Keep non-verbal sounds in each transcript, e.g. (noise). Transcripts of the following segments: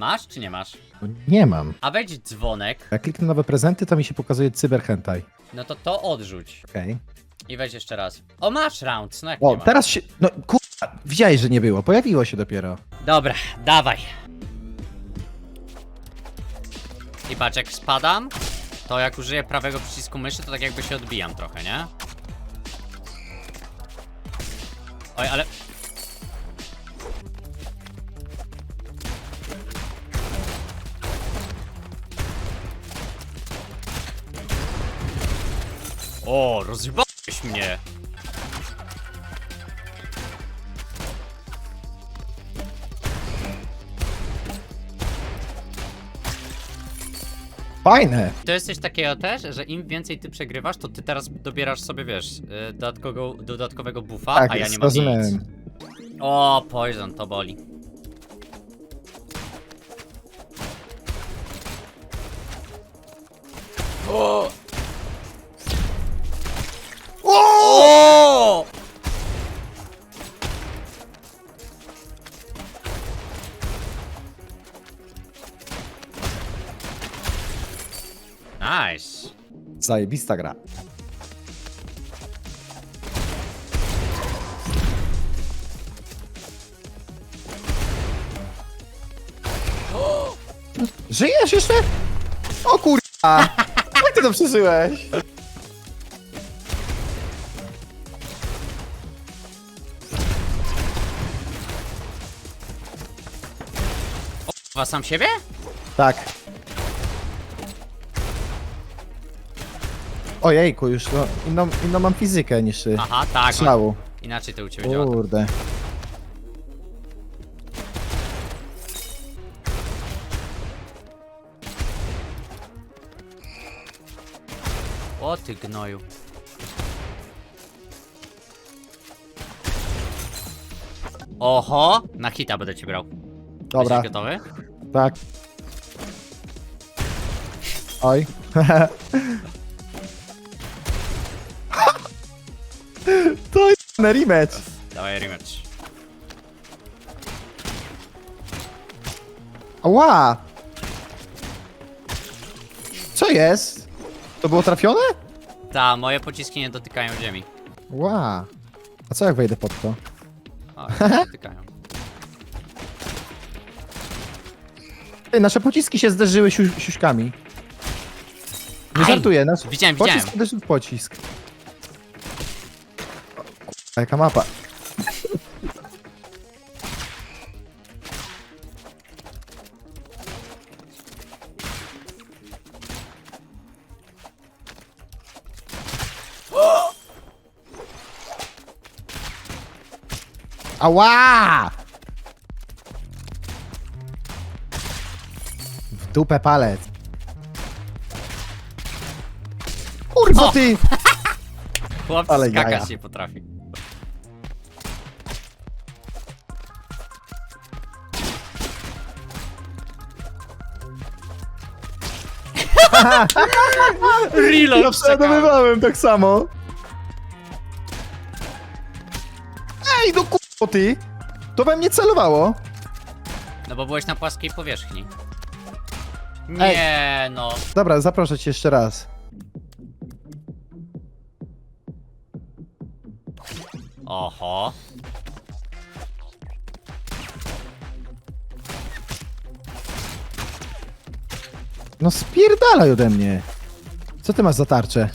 Masz czy nie masz? No, Nie mam. A wejdź dzwonek, Jak kliknę nowe prezenty, to mi się pokazuje cyberhentai. no to to odrzuć. Okej. I wejdź jeszcze raz. O, masz round, no jak nie O, ma. teraz się... No kurwa, widziałeś, że nie było. Pojawiło się dopiero. Dobra, dawaj. I patrz, jak spadam, to jak użyję prawego przycisku myszy, to tak jakby się odbijam trochę, nie? Oj, ale... O, rozjebałeś mnie! Fajne. To jest coś takiego też, że im więcej ty przegrywasz, to ty teraz dobierasz sobie, wiesz, y, dodatkowego, dodatkowego buffa, Tak, a ja nie mam nic. rozumiem. O, poison, to boli. O! Zajebista gra. (gasps) Żyjesz jeszcze? O kurwa! (laughs) Jak ty to przeżyłeś? Chyba sam siebie? Tak. Ojejku, już no, inną, inną mam fizykę niż ty. Aha, tak. Strzału. Inaczej to u ciebie działa. Kurde. O ty gnoju. Oho, na hita będę cię brał. Dobra, Jesteś gotowy? tak. Oj. (laughs) na rematch. Dawaj rematch. Ała! Co jest? To było trafione? Ta, moje pociski nie dotykają ziemi. Ła. A co jak wejdę pod to? O, (laughs) nie dotykają. Ej, nasze pociski się zderzyły siu siuśkami. Nie Aj! żartuję, nasz Widziałem, pocisk widziałem. uderzył w pocisk. Kurwa, Jaka mapa? Ała! W dupę palec. Kurwa ty! (laughs) Chłopcy Ale skakać jaja. nie potrafi. Reload Ja czekałem. przeładowywałem tak samo. Ej, no kurwa ty! To we mnie celowało. No bo byłeś na płaskiej powierzchni. Nie no. Dobra, zaproszę cię jeszcze raz. Oho. No spierdalaj ode mnie. Co ty masz za tarczę?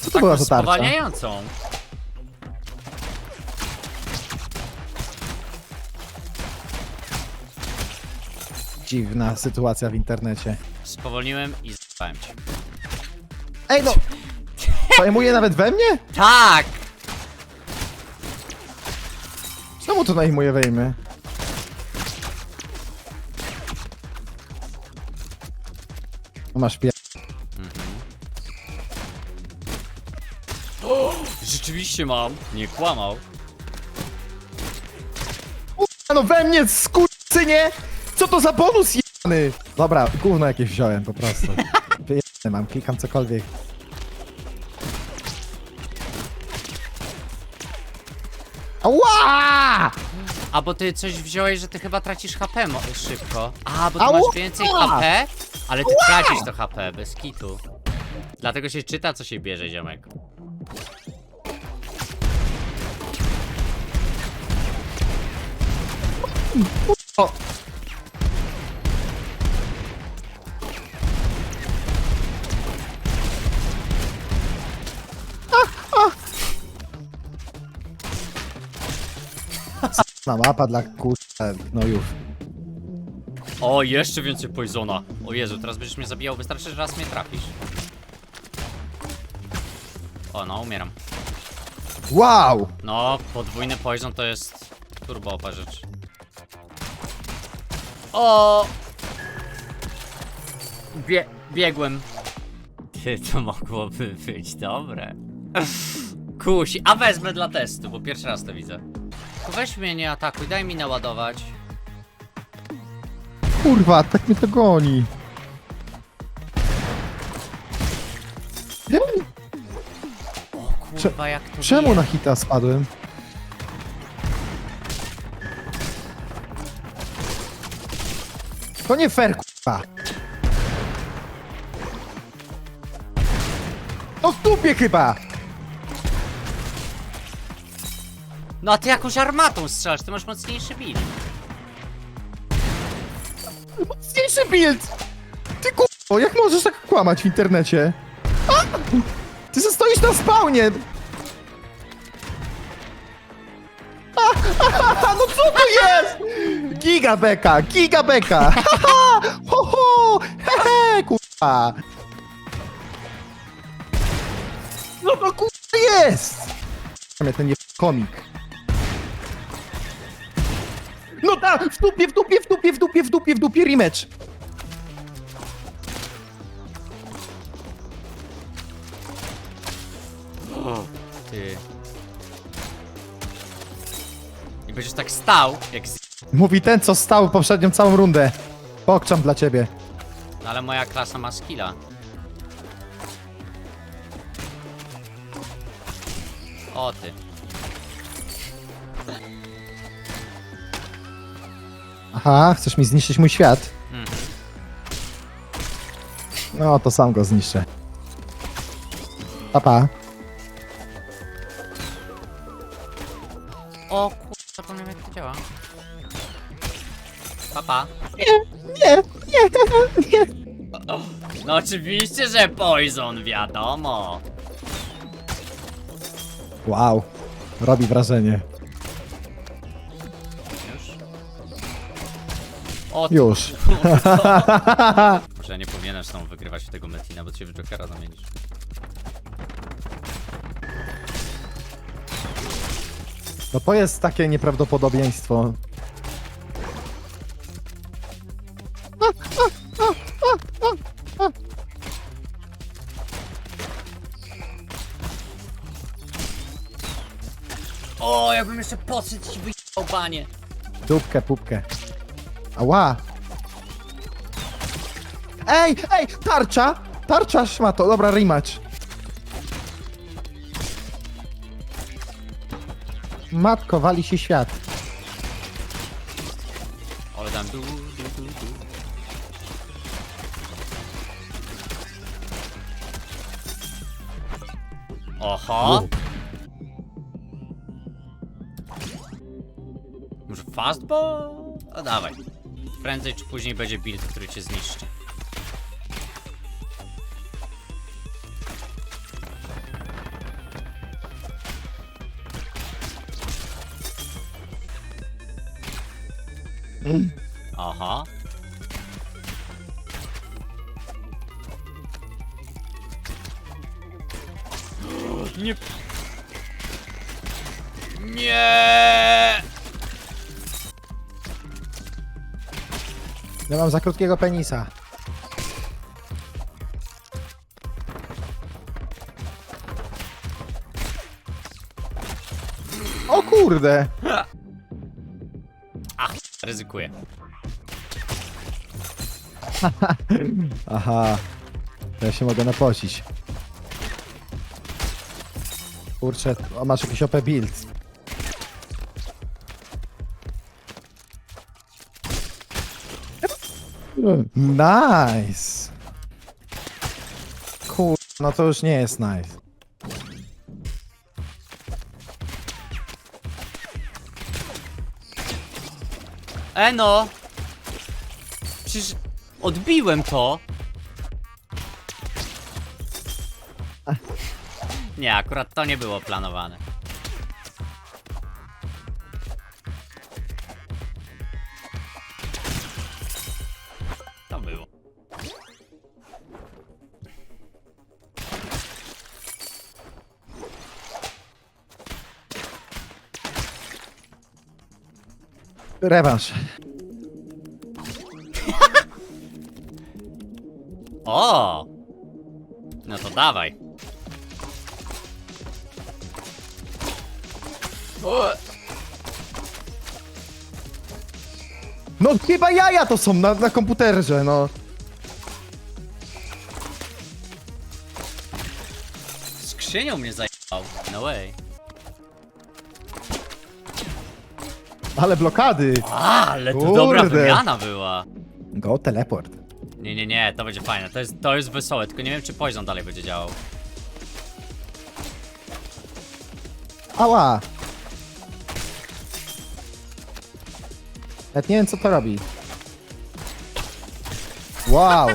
Co to była za tarcza? spowalniającą. Dziwna sytuacja w internecie. Spowolniłem i zjebałem cię. Ej no! Zajmuje nawet we mnie? Tak! Czemu to najmuje wejmy? Masz pie... Rzeczywiście mam. Nie kłamał. A no we mnie, skurczynie! Co to za bonus jebany? Dobra, gówno jakieś wziąłem po prostu. (laughs) Wyjebane mam, klikam cokolwiek. Ała! A bo ty coś wziąłeś, że ty chyba tracisz HP mo- szybko. A, bo ty Au! masz więcej HP, ale ty tracisz to HP, bez kitu. Dlatego się czyta, co się bierze, ziomek. O. (laughs) Na mapa dla kurczę gnojów. O, jeszcze więcej poisona. O Jezu, teraz będziesz mnie zabijał, wystarczy, że raz mnie trafisz. O, no, umieram. Wow! No, podwójny poison to jest turbo opa rzecz. O! Bie biegłem. Ty, to mogłoby być dobre. Kusi, a wezmę dla testu, bo pierwszy raz to widzę. Tylko Weź mnie, nie atakuj, daj mi naładować. Kurwa, tak mnie to goni. O kurwa, jak to Czemu bije. na hita spadłem? To nie fair, kurwa. No w dupie chyba! No a ty jakąś armatą strzelasz, ty masz mocniejszy build. Mocniejszy build! Ty kurwa, jak możesz tak kłamać w internecie? A! Ty stoisz na spawnie! A, a, a, no co to jest? Gigabeka, gigabeka! (laughs) Ha, ha, ho, ho, he, he! No to kurwa jest! Ten nie komik. No tak, w dupie, w dupie, w dupie, w dupie, w dupie, w dupie, rematch. Ty. I będziesz tak stał, jak z... Mówi ten, co stał poprzednią całą rundę. Pokczam dla ciebie. No ale moja klasa ma skilla. O ty. Aha, chcesz mi zniszczyć mój świat? Mhm. No, to sam go zniszczę. Papa. O kur... zapomniałem jak to działa. Papa. Nie, nie, (laughs) nie. No oczywiście, że poison, wiadomo. Wow, robi wrażenie. O ty Już. (laughs) Może nie powinieneś tą wygrywać w tego Metina, bo cię w Jokera zamienisz. No to jest takie nieprawdopodobieństwo. O, jakbym jeszcze podszedł ci wyjechał banie. Dupkę, pupkę. Ała. Ej, ej, tarcza! Tarcza szmato, dobra, rematch. Matko, wali się świat. Ale tam du, du, du, du. Oho! Może fastball? No dawaj. Prędzej czy później będzie build, który cię zniszczy. Aha. Nie. Nie. Ja mam za krótkiego penisa. O kurde! Ach, ryzykuję. (laughs) Aha. Ja się mogę napocić. Kurczę, masz jakiś OP build. Nice. Kur... No to już nie jest nice. E no! Przecież odbiłem to. (laughs) Nie, akurat to nie było planowane. Rewanż. (laughs) O! No to dawaj. No chyba jaja to są na, na komputerze, no. Skrzynią mnie zajebał. No way. Ale blokady. A, ale to dobra Kurde. wymiana była. Go teleport. Nie, nie, nie, to będzie fajne. To jest, to jest wesołe, tylko nie wiem, czy Poison dalej będzie działał. Ała. Nawet nie wiem co to robi. Wow.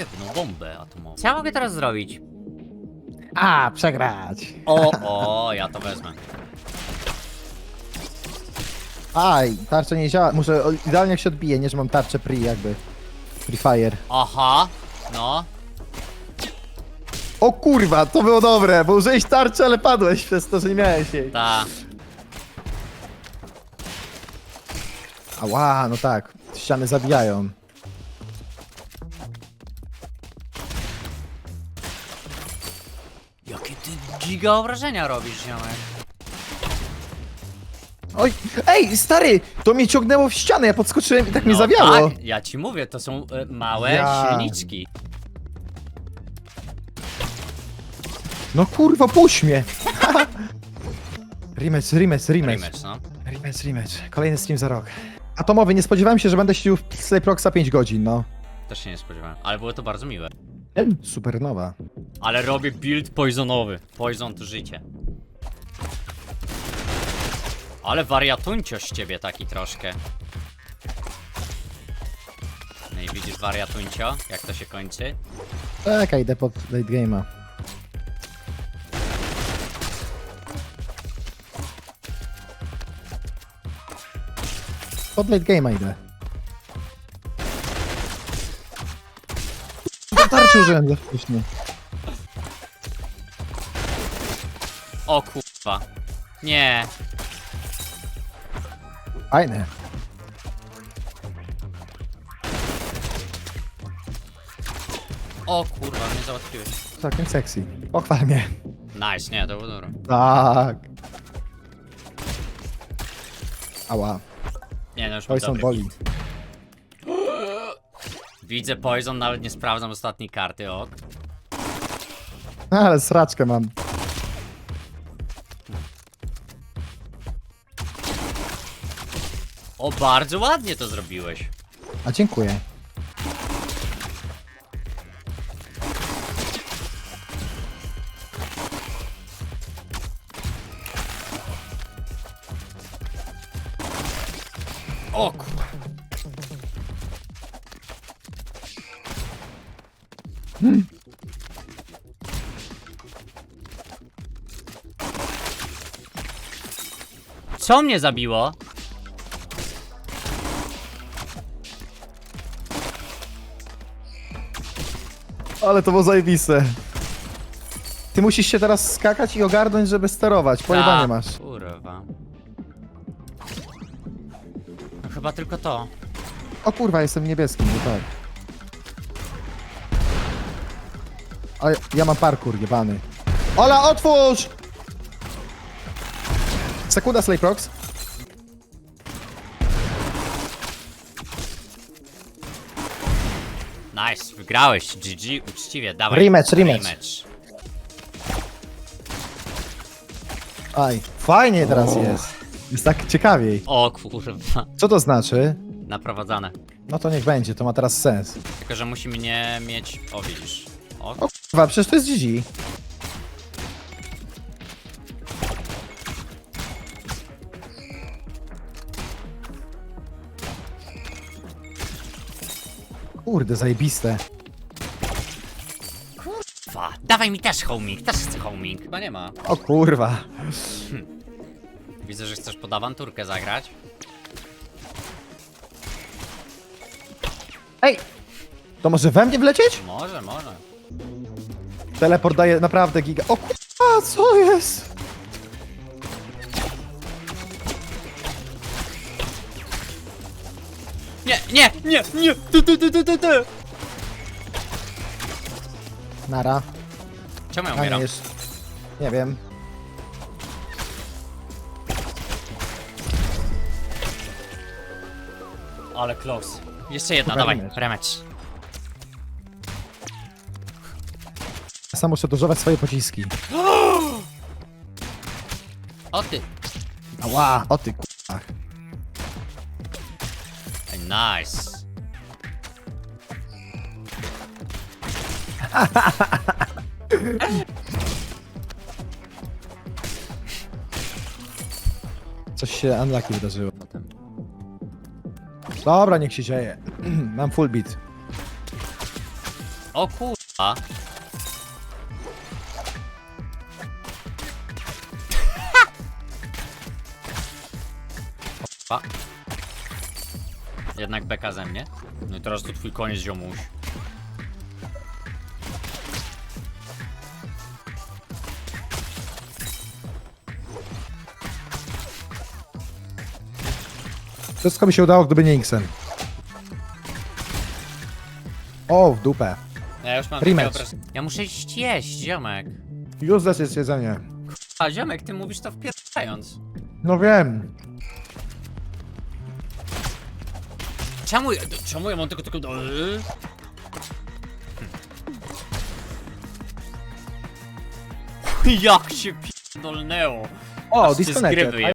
Jedną bombę atomową. Co ja mogę teraz zrobić? A, przegrać. O, o, ja to wezmę. Aj, tarcza nie działa. Muszę o, idealnie jak się odbije, nie że mam tarczę pre jakby. Free fire. Aha, no. O kurwa, to było dobre, bo użyłeś tarczy, ale padłeś przez to, że nie miałeś jej. Ta. Ała, no tak. Ściany zabijają. Giga obrażenia robisz, ziomek. Oj, ej, stary! To mnie ciągnęło w ścianę, ja podskoczyłem i tak mnie No zawiało. Tak, ja ci mówię, to są e, małe Ja. silniczki. No kurwa, puść mnie! (laughs) rematch, rematch, rematch. Rematch, no. Rematch, rematch. Kolejny stream za rok. Atomowy, nie spodziewałem się, że będę siedział w Slayproxa 5 godzin, no. Też się nie spodziewałem, ale było to bardzo miłe. Supernowa. Ale robię build poisonowy. Poison to życie. Ale wariatuncio z ciebie taki troszkę. No i widzisz wariatuncio, jak to się kończy? Czekaj, idę pod late game'a. Pod late game'a idę. Dotarczy użyłem za wcześnie. O kurwa. Nie. Fajne. O kurwa, mnie załatwiłeś. Całkiem sexy. Pochwal mnie. Nice, nie, to było dobre. Tak. Ała. Nie, no już był Poison dobry boli. Widzę Poison, nawet nie sprawdzam ostatniej karty, ok. Ale sraczkę mam. O, bardzo ładnie to zrobiłeś. A dziękuję. O. Co mnie zabiło? Ale to było zajebiste. Ty musisz się teraz skakać i ogarnąć, żeby sterować. Pojebanie Ta, masz. Kurwa. No chyba tylko to. O kurwa, jestem niebieskim, no tak. Ale ja mam parkour, jebany. Ola, otwórz! Sekunda, Slayprox. Nice, wygrałeś, GG, uczciwie, dawaj. Rematch, rematch. Aj, fajnie teraz jest. Jest tak ciekawiej. O kurwa, Co to znaczy? naprowadzane. No to niech będzie, to ma teraz sens. Tylko, że musi mnie mieć, o widzisz. O, Chyba, przecież to jest GG. Kurde, zajebiste. Fa. Dawaj mi też homing, też chcę homing. Chyba nie ma. O kurwa. Widzę, że chcesz pod awanturkę zagrać. Ej! To może we mnie wlecieć? Może, może. Teleport daje naprawdę giga. O kurwa, co jest? Nie, nie, nie! Tu, tu, tu, tu, tu, tu. Nara. Czemu ja umieram? jeszcze. Nie wiem. Ale close. Jeszcze jedna, Super dawaj, rematch. rematch. Ja sam muszę swoje pociski. O ty. Ała, o ty kurwa. Nice. (laughs) Coś się unlucky wydarzyło. Dobra, niech się dzieje. (clears throat) Mam full beat. O kurwa. (laughs) Kurwa. Jednak beka ze mnie. No i teraz to twój koniec, ziomuś. Wszystko mi się udało, gdyby nie Xen. O, w dupę. Ja już mam Rematch. obraz- Ja muszę iść jeść, ziomek. Useless jest jedzenie. A ziomek, ty mówisz to wpierdając. No wiem. Czemu, ja- czemu ja mam tylko tylko... Yy? Jak się pierdolnęło. O, Aż cię disconnected. zgrywy